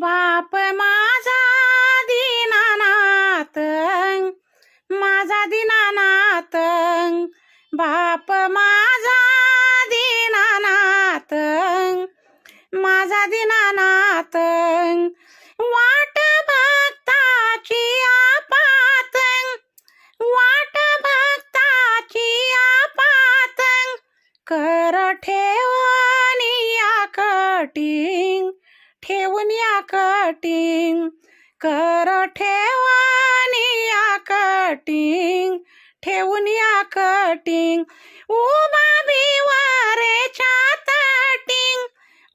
बाप माझा दीनानाथ माझा दीनानाथ बाप माझा दीनानाथ माझा दीनानाथ वाट भक्ताची आपात वाट भक्ताची आपात कर ठेवणी या ठेवून या कटिंग. कर ठेवानी या कटिंग. ठेवून या कटिंग. उमा बिवारेच्या तटिंग.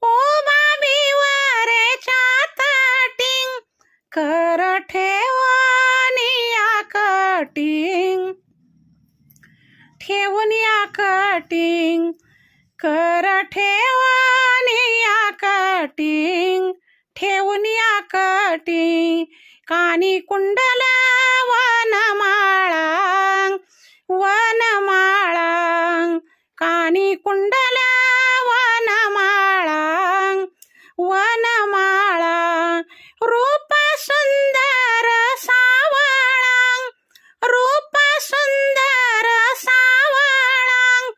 उमा बिवारेच्या तटिंग. कर ठेवानी या कटिंग. ठेवून या कटिंग. कर ठेवानी या कटिंग ठेवून या कटिंग. कानी कुंडला वनमाळा वनमाळा कानी कुंडला वनमाळा वनमाळा रूप सुंदर सावळा रूप सुंदर सावळा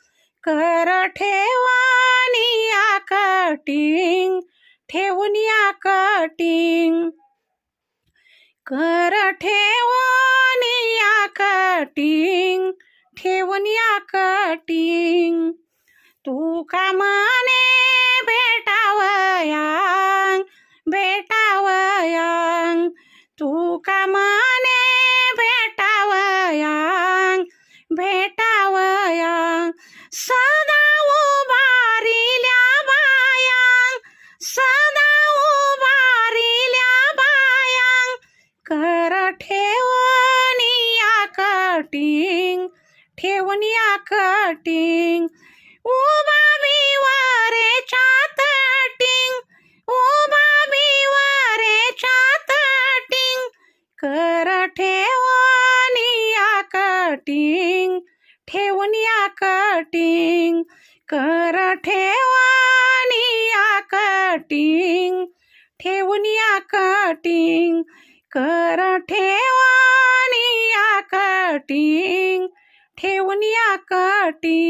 कर ठेवानी आकटी ठेवून या कटिंग कर ठेवून या कटिंग ठेवून या कटिंग तू का मने भेटावया बेटा कटिंग ठेवून कटिंग. उभा वारे तटिंग उभा वारे तटिंग. कर ठेवून या कटिंग ठेवून कटिंग. कर ठेवून या कटिंग ठेवून कटिंग. कर ठेव कटिंग ठेवून या कटिंग